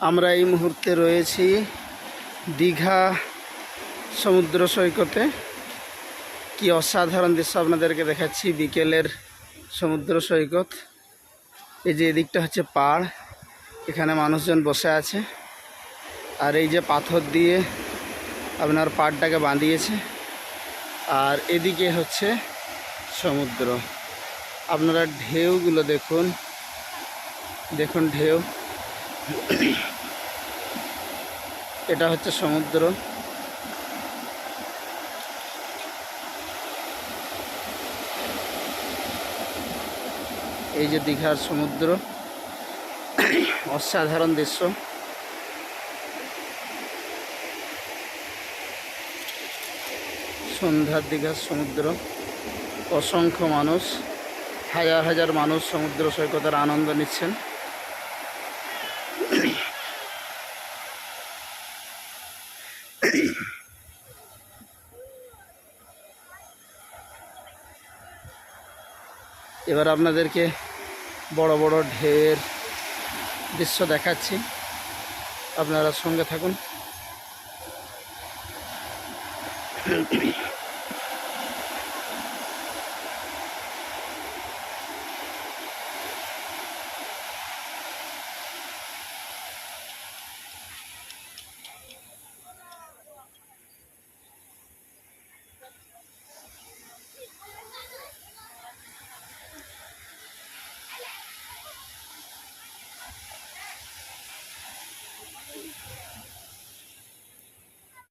আমরা এই মুহূর্তে রয়েছি দীঘা সমুদ্র সৈকতে। কি অসাধারণ দৃশ্য আপনাদেরকে দেখাচ্ছি বিকেলের সমুদ্র সৈকত। এই যে এদিকটা হচ্ছে পাড়, এখানে মানুষজন বসে আছে। আর এই যে পাথর দিয়ে আপনার পাড়টাকে বাঁধিয়েছে। আর এদিকে হচ্ছে সমুদ্র। আপনারা ঢেউগুলো দেখুন দেখুন ঢেউ। এটা হচ্ছে সমুদ্র। এই যে দীঘার সমুদ্র, অসাধারণ দৃশ্য। সন্ধ্যার দীঘার সমুদ্র, অসংখ্য মানুষ, হাজার হাজার মানুষ সমুদ্র সৈকতের আনন্দ নিচ্ছেন। এবার আপনাদেরকে বড় বড় ঢের দৃশ্য দেখাচ্ছি। আপনারা সঙ্গে থাকুন।